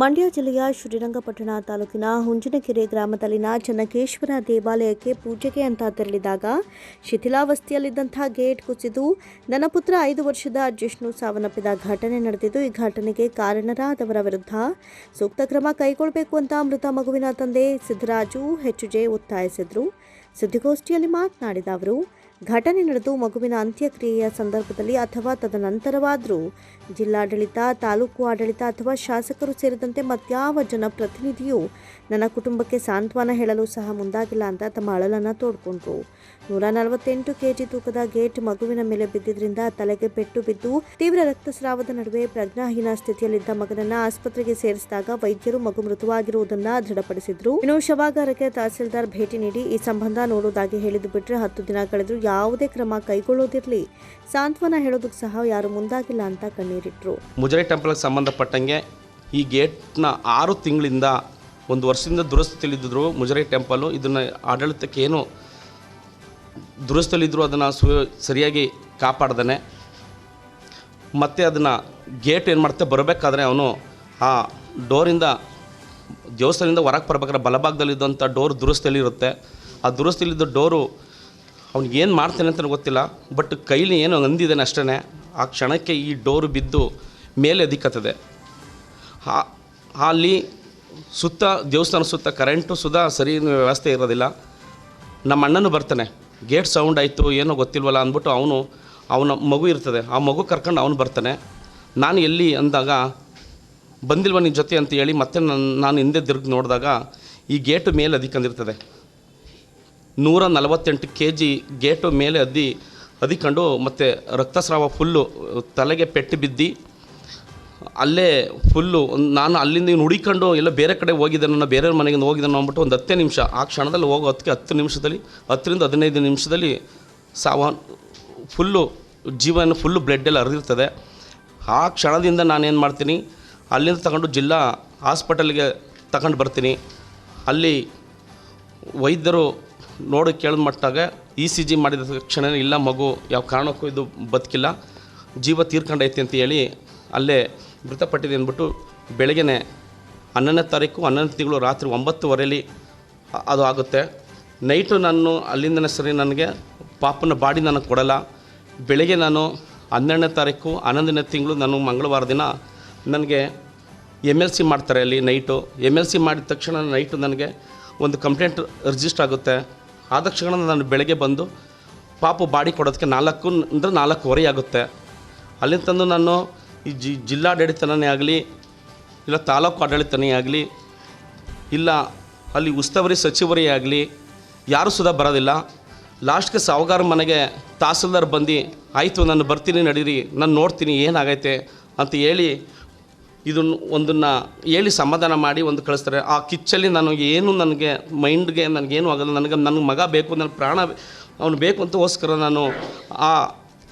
ಮಂಡ್ಯ ಜಿಲ್ಲೆಯ ಶ್ರೀರಂಗಪಟ್ಟಣ ತಾಲೂಕಿನ ಹುಂಜನಕೆರೆ ಗ್ರಾಮದಲ್ಲಿನ ಚನ್ನಕೇಶ್ವರ ದೇವಾಲಯಕ್ಕೆ ಪೂಜೆಗೆ ಅಂತ ತೆರಳಿದಾಗ ಶಿಥಿಲಾವಸ್ಥೆಯಲ್ಲಿದ್ದಂಥ ಗೇಟ್ ಕುಸಿದು ನನ್ನ ಪುತ್ರ ಐದು ವರ್ಷದ ಜಿಷ್ಣು ಸಾವನ್ನಪ್ಪಿದ ಘಟನೆ ನಡೆದಿದ್ದು, ಈ ಘಟನೆಗೆ ಕಾರಣರಾದವರ ವಿರುದ್ಧ ಸೂಕ್ತ ಕ್ರಮ ಕೈಗೊಳ್ಳಬೇಕು ಅಂತ ಮೃತ ಮಗುವಿನ ತಂದೆ ಸಿದ್ದರಾಜು ಹೆಚ್ಚುಜೆ ಒತ್ತಾಯಿಸಿದರು. ಸುದ್ದಿಗೋಷ್ಠಿಯಲ್ಲಿ ಮಾತನಾಡಿದ ಅವರು ಘಟನೆ ನಡೆದು ಮಗುವಿನ ಅಂತ್ಯಕ್ರಿಯೆಯ ಸಂದರ್ಭದಲ್ಲಿ ಅಥವಾ ತದನಂತರವಾದರೂ ಜಿಲ್ಲಾಡಳಿತ, ತಾಲೂಕು ಆಡಳಿತ ಅಥವಾ ಶಾಸಕರು ಸೇರಿದಂತೆ ಮತ್ಯಾವ ಜನಪ್ರತಿನಿಧಿಯೂ ನನ್ನ ಕುಟುಂಬಕ್ಕೆ ಸಾಂತ್ವನ ಹೇಳಲು ಸಹ ಮುಂದಾಗಿಲ್ಲ ಅಂತ ತಮ್ಮ ಅಳಲನ್ನು ತೋಡ್ಕೊಂಡ್ರು. ನೂರ ನಲವತ್ತೆಂಟು ಕೆಜಿ ತೂಕದ ಗೇಟ್ ಮಗುವಿನ ಮೇಲೆ ಬಿದ್ದಿದ್ದರಿಂದ ತಲೆಗೆ ಪೆಟ್ಟು ಬಿದ್ದು ತೀವ್ರ ರಕ್ತಸ್ರಾವದ ನಡುವೆ ಪ್ರಜ್ಞಾಹೀನ ಸ್ಥಿತಿಯಲ್ಲಿದ್ದ ಮಗನನ್ನ ಆಸ್ಪತ್ರೆಗೆ ಸೇರಿಸಿದಾಗ ವೈದ್ಯರು ಮಗು ಮೃತವಾಗಿರುವುದನ್ನ ದೃಢಪಡಿಸಿದ್ರು. ಇನ್ನು ಶವಾಗಾರಕ್ಕೆ ತಹಸೀಲ್ದಾರ್ ಭೇಟಿ ನೀಡಿ ಈ ಸಂಬಂಧ ನೋಡುವುದಾಗಿ ಹೇಳಿದ್ದು ಬಿಟ್ಟರೆ ಹತ್ತು ದಿನ ಕಳೆದರೂ ಯಾವುದೇ ಕ್ರಮ ಕೈಗೊಳ್ಳೋದಿರಲಿ, ಸಾಂತ್ವನ ಹೇಳೋದಕ್ಕೆ ಸಹ ಯಾರು ಮುಂದಾಗಿಲ್ಲ ಅಂತ ಕಣ್ಣೀರಿಟ್ಟರು ಮುಜರೆ ಟೆಂಪಲ್ಗೆ ಸಂಬಂಧಪಟ್ಟಂಗೆ ಈ ಗೇಟ್ನ ಆರು ತಿಂಗಳಿಂದ ಒಂದು ವರ್ಷದಿಂದ ದುರಸ್ತಿಲಿದ್ದರು ಮುಜರೆ ಟೆಂಪಲು ಇದನ್ನು ಆಡಳಿತಕ್ಕೆ ಏನು ದುರಸ್ತಿಯಲ್ಲಿದ್ದರು ಅದನ್ನು ಸು, ಸರಿಯಾಗಿ ಕಾಪಾಡ್ದಾನೆ. ಮತ್ತು ಅದನ್ನು ಗೇಟ್ ಏನು ಮಾಡ್ತಾ ಬರಬೇಕಾದ್ರೆ ಅವನು ಆ ಡೋರಿಂದ ದೇವಸ್ಥಾನದಿಂದ ಹೊರಗೆ ಬರ್ಬೇಕಾದ್ರೆ ಬಲಭಾಗದಲ್ಲಿದ್ದಂಥ ಡೋರ್ ದುರಸ್ತಿಯಲ್ಲಿರುತ್ತೆ ಆ ದುರಸ್ತಿಯಲ್ಲಿದ್ದ ಡೋರು ಏನು ಮಾಡ್ತಾನೆ ಅಂತ ಗೊತ್ತಿಲ್ಲ ಬಟ್ ಕೈಲಿ ಏನೋ ಅಂದಿದ್ದಾನೆ ಅಷ್ಟೇ ಆ ಕ್ಷಣಕ್ಕೆ ಈ ಡೋರು ಬಿದ್ದು ಮೇಲೆ ದಿಕ್ಕತ್ತದೆ ಆ- ಅಲ್ಲಿ ಸುತ್ತ, ದೇವಸ್ಥಾನ ಸುತ್ತ ಕರೆಂಟು ಸುಧಾ ಸರಿ ವ್ಯವಸ್ಥೆ ಇರೋದಿಲ್ಲ. ನಮ್ಮ ಅಣ್ಣನೂ ಬರ್ತಾನೆ. ಗೇಟ್ ಸೌಂಡ್ ಆಯಿತು ಏನೋ ಗೊತ್ತಿಲ್ವಲ್ಲ ಅಂದ್ಬಿಟ್ಟು ಅವನು, ಅವನ ಮಗು ಇರ್ತದೆ. ಆ ಮಗು ಕರ್ಕೊಂಡು ಅವನು ಬರ್ತಾನೆ. ನಾನು ಎಲ್ಲಿ ಅಂದಾಗ, ಬಂದಿಲ್ವ ನಿನ್ನ ಜೊತೆ ಅಂತ ಹೇಳಿ ಮತ್ತೆ ನಾನು ಹಿಂದೆ ತಿರುಗಿ ನೋಡಿದಾಗ ಈ ಗೇಟು ಮೇಲೆ ಅದಿಕ್ಕಂದಿರ್ತದೆ ನೂರ ನಲವತ್ತೆಂಟು ಕೆ ಜಿ ಗೇಟು ಮೇಲೆ ಅದ್ದಿ ಅದಿಕೊಂಡು ಮತ್ತು ರಕ್ತಸ್ರಾವ ಫುಲ್ಲು ತಲೆಗೆ ಪೆಟ್ಟು ಬಿದ್ದು, ಅಲ್ಲೇ ಫುಲ್ಲು ನಾನು ಅಲ್ಲಿಂದ ಇವ್ನು ಹುಡಿಕೊಂಡು ಎಲ್ಲ ಬೇರೆ ಕಡೆ ಹೋಗಿದ್ದೆ, ನನ್ನ ಬೇರೆ ಮನೆಗೆ ಹೋಗಿದ್ದಾನೆ ಅಂದ್ಬಿಟ್ಟು ಒಂದು ಹತ್ತೇ ನಿಮಿಷ. ಆ ಕ್ಷಣದಲ್ಲಿ ಹೋಗೋ ಹತ್ತಿಗೆ ಹತ್ತು ನಿಮಿಷದಲ್ಲಿ, ಹತ್ತರಿಂದ ಹದಿನೈದು ನಿಮಿಷದಲ್ಲಿ ಸಾವ, ಫುಲ್ಲು ಜೀವನ ಫುಲ್ಲು ಬ್ಲಡ್ಡೆಲ್ಲ ಹರಿದಿರ್ತದೆ. ಆ ಕ್ಷಣದಿಂದ ನಾನೇನು ಮಾಡ್ತೀನಿ, ಅಲ್ಲಿಂದ ತಗೊಂಡು ಜಿಲ್ಲಾ ಹಾಸ್ಪಿಟಲ್ಗೆ ತಗೊಂಡು ಬರ್ತೀನಿ. ಅಲ್ಲಿ ವೈದ್ಯರು ನೋಡಿ ಕೇಳಿದ ಮಟ್ಟಾಗ ಇ ಸಿ ಜಿ ಮಾಡಿದ ತಕ್ಷಣ ಇಲ್ಲ ಮಗು, ಯಾವ ಕಾರಣಕ್ಕೂ ಇದು ಬದುಕಿಲ್ಲ. ಜೀವ ತೀರ್ಕೊಂಡೈತಿ ಅಂತ ಹೇಳಿ ಅಲ್ಲೇ ಮೃತಪಟ್ಟಿದೆ ಅಂದ್ಬಿಟ್ಟು ಬೆಳಗ್ಗೆನೆ ಹನ್ನೊಂದನೇ ತಾರೀಕು, ಹನ್ನೊಂದನೇ ತಿಂಗಳು ರಾತ್ರಿ ಒಂಬತ್ತುವರೆಯಲ್ಲಿ ಅದು ಆಗುತ್ತೆ. ನೈಟು ನಾನು ಅಲ್ಲಿಂದನೇ ಸರಿ ನನಗೆ ಪಾಪನ ಬಾಡಿ ನನಗೆ ಕೊಡಲ್ಲ. ಬೆಳಗ್ಗೆ ನಾನು ಹನ್ನೆರಡನೇ ತಾರೀಕು, ಹನ್ನೊಂದನೇ ತಿಂಗಳು ನಾನು ಮಂಗಳವಾರ ದಿನ ನನಗೆ ಎಂ ಎಲ್ ಸಿ ಮಾಡ್ತಾರೆ ಅಲ್ಲಿ ನೈಟು. ಎಂ ಎಲ್ ಸಿ ಮಾಡಿದ ತಕ್ಷಣ ನೈಟು ನನಗೆ ಒಂದು ಕಂಪ್ಲೇಂಟ್ ರಿಜಿಸ್ಟ್ರ್ ಆಗುತ್ತೆ. ಆದ ತಕ್ಷಣ ನಾನು ಬೆಳಗ್ಗೆ ಬಂದು ಪಾಪು ಬಾಡಿ ಕೊಡೋದಕ್ಕೆ ನಾಲ್ಕು ಅಂದರೆ ನಾಲ್ಕೂವರೆ ಆಗುತ್ತೆ. ಅಲ್ಲಿಂದ ತಂದು ನಾನು ಈ ಜಿ ಜಿಲ್ಲಾಡಳಿತನೇ ಆಗಲಿ, ಇಲ್ಲ ತಾಲೂಕು ಆಡಳಿತನೇ ಆಗಲಿ, ಇಲ್ಲ ಅಲ್ಲಿ ಉಸ್ತುವಾರಿ ಸಚಿವರೇ ಆಗಲಿ, ಯಾರೂ ಸುಧಾ ಬರೋದಿಲ್ಲ. ಲಾಸ್ಟ್ಗೆ ಸಾವುಗಾರ ಮನೆಗೆ ತಹಸೀಲ್ದಾರ್ ಬಂದು, ಆಯಿತು, ನಾನು ಬರ್ತೀನಿ, ನಡೀರಿ, ನಾನು ನೋಡ್ತೀನಿ, ಏನಾಗೈತೆ? ಅಂತ ಹೇಳಿ ಇದನ್ನು ಒಂದನ್ನು ಹೇಳಿ ಸಮಾಧಾನ ಮಾಡಿ ಒಂದು ಕಳಿಸ್ತಾರೆ. ಆ ಕಿಚ್ಚಲ್ಲಿ ನಾನು ಏನು ನನಗೆ ಮೈಂಡ್ಗೆ ನನಗೇನು ಆಗಲ್ಲ. ನನಗೆ ನನ್ನ ಮಗ ಬೇಕು ನನ್ನ ಪ್ರಾಣ ಅವನು ಬೇಕು ಅಂತಗೋಸ್ಕರ ನಾನು ಆ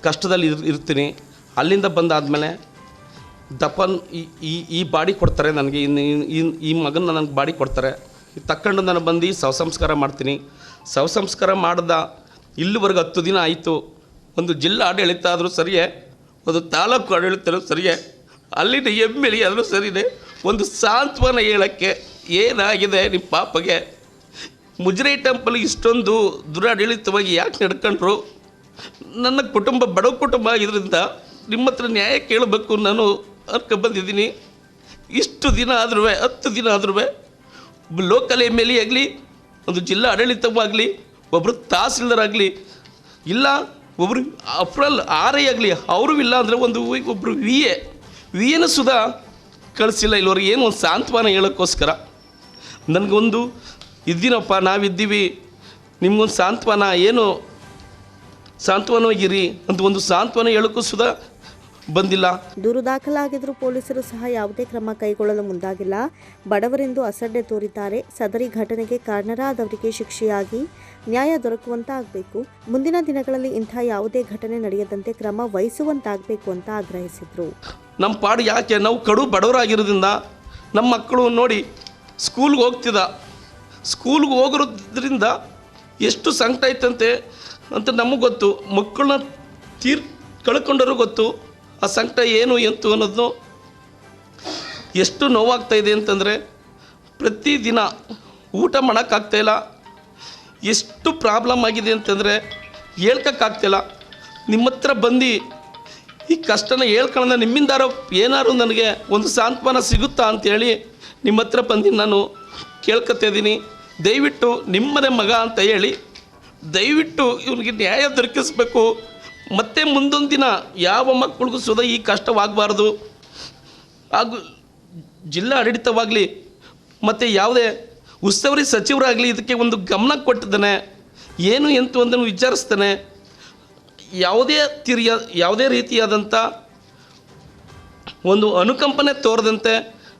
ಕಷ್ಟದಲ್ಲಿ ಇರ್, ಇರ್ತೀನಿ. ಅಲ್ಲಿಂದ ಬಂದಾದಮೇಲೆ ದಪ್ಪನ್ ಈ ಈ ಬಾಡಿ ಕೊಡ್ತಾರೆ ನನಗೆ. ಇನ್ನು ಈ ಮಗನ ನನಗೆ ಬಾಡಿ ಕೊಡ್ತಾರೆ. ತಕ್ಕೊಂಡು ನಾನು ಬಂದು ಸಂಸ್ಕಾರ ಮಾಡ್ತೀನಿ. ಸಂಸ್ಕಾರ ಮಾಡ್ದ ಇಲ್ಲಿವರೆಗೆ ಹತ್ತು ದಿನ ಆಯಿತು. ಒಂದು ಜಿಲ್ಲಾ ಆಡಳಿತ ಆದರೂ ಸರಿಯೇ, ಒಂದು ತಾಲೂಕು ಆಡಳಿತ ಸರಿಯೇ ಅಲ್ಲಿನ ಎಮ್ಮೆಲಿ ಎಲ್ ಸರಿದೆ. ಒಂದು ಸಾಂತ್ವನ ಹೇಳೋಕ್ಕೆ ಏನಾಗಿದೆ ನಿಮ್ಮ ಪಾಪಗೆ? ಮುಜರೈ ಟೆಂಪಲ್ ಇಷ್ಟೊಂದು ದುರಾಡಳಿತವಾಗಿ ಯಾಕೆ ನಡ್ಕೊಂಡ್ರು? ನನ್ನ ಕುಟುಂಬ ಬಡ ಕುಟುಂಬ ಆಗಿದ್ದರಿಂದ ನಿಮ್ಮ ಹತ್ರ ನ್ಯಾಯ ಕೇಳಬೇಕು ನಾನು ಅರ್ಕ ಬಂದಿದ್ದೀನಿ. ಇಷ್ಟು ದಿನ ಆದ್ರೂ ಹತ್ತು ದಿನ ಆದ್ರೂ ಲೋಕಲ್ ಎಂ ಎಲ್ ಎ ಆಗಲಿ, ಒಂದು ಜಿಲ್ಲಾ ಆಡಳಿತವಾಗಲಿ ಒಬ್ಬರು ತಹಸೀಲ್ದಾರ್ ಆಗಲಿ, ಇಲ್ಲ ಒಬ್ಬರು ಅಫ್ರಲ್ ಆರ್ ಐ ಆಗಲಿ, ಅವರು ಇಲ್ಲ ಅಂದರೆ ಒಂದು ಒಬ್ಬರು ವಿ ಎ ಎನ ಸುಧಾ ಕಳಿಸಿಲ್ಲ ಇಲ್ಲಿವರೆಗೆ ಏನು ಒಂದು ಸಾಂತ್ವನ ಹೇಳೋಕ್ಕೋಸ್ಕರ. ನನಗೊಂದು, ಇದ್ದೀನಪ್ಪ, ನಾವಿದ್ದೀವಿ, ನಿಮ್ಗೊಂದು ಸಾಂತ್ವನ, ಏನು ಸಾಂತ್ವನವಾಗಿರಿ ಅಂತ ಒಂದು ಸಾಂತ್ವನ ಹೇಳೋಕ್ಕೂ ಸುಧಾ ಬಂದಿಲ್ಲ. ದೂರು ದಾಖಲಾಗಿದ್ದರೂ ಪೊಲೀಸರು ಸಹ ಯಾವುದೇ ಕ್ರಮ ಕೈಗೊಳ್ಳಲು ಮುಂದಾಗಿಲ್ಲ. ಬಡವರೆಂದು ಅಸಡ್ಡೆ ತೋರಿದ್ದಾರೆ. ಸದರಿ ಘಟನೆಗೆ ಕಾರಣರಾದವರಿಗೆ ಶಿಕ್ಷೆಯಾಗಿ ನ್ಯಾಯ ದೊರಕುವಂತಾಗಬೇಕು. ಮುಂದಿನ ದಿನಗಳಲ್ಲಿ ಇಂಥ ಯಾವುದೇ ಘಟನೆ ನಡೆಯದಂತೆ ಕ್ರಮ ವಹಿಸುವಂತಾಗಬೇಕು ಅಂತ ಆಗ್ರಹಿಸಿದರು. ನಮ್ಮ ಪಾಡು ಯಾಕೆ ನಾವು ಕಡು ಬಡವರಾಗಿರೋದ್ರಿಂದ ನಮ್ಮ ಮಕ್ಕಳು ನೋಡಿ ಸ್ಕೂಲ್ಗೆ ಹೋಗ್ತಿದ್ದ ಸ್ಕೂಲ್ಗೆ ಹೋಗಿರೋದ್ರಿಂದ ಎಷ್ಟು ಸಂಕಟ ಐತಂತೆ ಅಂತ ನಮಗೆ ಗೊತ್ತು. ಮಕ್ಕಳನ್ನ ತೀರ್ ಕಳ್ಕೊಂಡರೂ ಗೊತ್ತು. ಆ ಸಂಕಟ ಏನು, ಎಂತು ಅನ್ನೋದನ್ನು ಎಷ್ಟು ನೋವಾಗ್ತಾ ಇದೆ ಅಂತಂದರೆ ಪ್ರತಿದಿನ ಊಟ ಮಾಡೋಕ್ಕಾಗ್ತಾಯಿಲ್ಲ ಎಷ್ಟು ಪ್ರಾಬ್ಲಮ್ ಆಗಿದೆ ಅಂತಂದರೆ ಹೇಳ್ಕೊಕ್ಕಾಗ್ತಿಲ್ಲ ನಿಮ್ಮ ಹತ್ರ ಬಂದು ಈ ಕಷ್ಟನ ಹೇಳ್ಕೊಳ್ಳೋಣ ನಿಮ್ಮಿಂದಾರೋ ಏನಾದ್ರು ನನಗೆ ಒಂದು ಸಾಂತ್ವನ ಸಿಗುತ್ತಾ ಅಂತೇಳಿ ನಿಮ್ಮ ಹತ್ರ ಬಂದು ನಾನು ಕೇಳ್ಕೊತಾ ಇದ್ದೀನಿ. ದಯವಿಟ್ಟು ನಿಮ್ಮದೇ ಮಗ ಅಂತ ಹೇಳಿ, ದಯವಿಟ್ಟು ಇವ್ನಿಗೆ ನ್ಯಾಯ ದೊರಕಿಸ್ಬೇಕು. ಮತ್ತೆ ಮುಂದೊಂದು ದಿನ ಯಾವ ಮಕ್ಕಳಿಗೂ ಸುದ ಈ ಕಷ್ಟವಾಗಬಾರ್ದು. ಹಾಗೂ ಜಿಲ್ಲಾ ಆಡಳಿತವಾಗಲಿ ಮತ್ತು ಯಾವುದೇ ಉಸ್ತುವಾರಿ ಸಚಿವರಾಗಲಿ ಇದಕ್ಕೆ ಒಂದು ಗಮನ ಕೊಟ್ಟಿದ್ದಾನೆ. ಏನು ಎಂತು ಅಂತ ವಿಚಾರಿಸ್ತಾನೆ. ಯಾವುದೇ ತಿರಿಯ, ಯಾವುದೇ ರೀತಿಯಾದಂಥ ಒಂದು ಅನುಕಂಪನೆ ತೋರದಂತೆ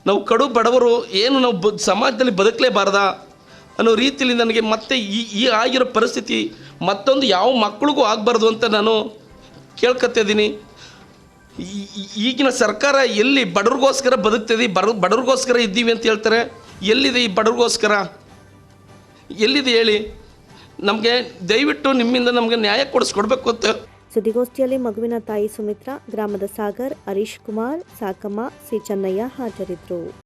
ನಾವು ಕಡು ಬಡವರು ಏನು ನಾವು ಬ, ಸಮಾಜದಲ್ಲಿ ಬದುಕಲೇಬಾರ್ದ ಅನ್ನೋ ರೀತಿಯಲ್ಲಿ ನನಗೆ ಮತ್ತೆ ಈ ಈ ಆಗಿರೋ ಪರಿಸ್ಥಿತಿ ಮತ್ತೊಂದು ಯಾವ ಮಕ್ಕಳಿಗೂ ಆಗಬಾರ್ದು ಅಂತ ನಾನು ಕೇಳ್ಕೊತಿದ್ದೀನಿ ಈಗಿನ ಸರ್ಕಾರ ಎಲ್ಲಿ ಬಡವ್ರಿಗೋಸ್ಕರ ಬದುಕ್ತಿದ್ದೀವಿ ಬಡ, ಬಡವ್ರಿಗೋಸ್ಕರ ಇದ್ದೀವಿ ಅಂತ ಹೇಳ್ತಾರೆ. ಎಲ್ಲಿದೆ ಈ ಬಡವ್ರಿಗೋಸ್ಕರ? ಎಲ್ಲಿದೆ ಹೇಳಿ? ನಮಗೆ ದಯವಿಟ್ಟು ನಿಮ್ಮಿಂದ ನಮಗೆ ನ್ಯಾಯ ಕೊಡಿಸ್ಕೊಡ್ಬೇಕು ಅಂತ ಸುದ್ದಿಗೋಷ್ಠಿಯಲ್ಲಿ ಮಗುವಿನ ತಾಯಿ ಸುಮಿತ್ರಾ, ಗ್ರಾಮದ ಸಾಗರ್, ಹರೀಶ್ ಕುಮಾರ್, ಸಾಕಮ್ಮ, ಸಿ ಚೆನ್ನಯ್ಯ ಹಾಜರಿದ್ದರು.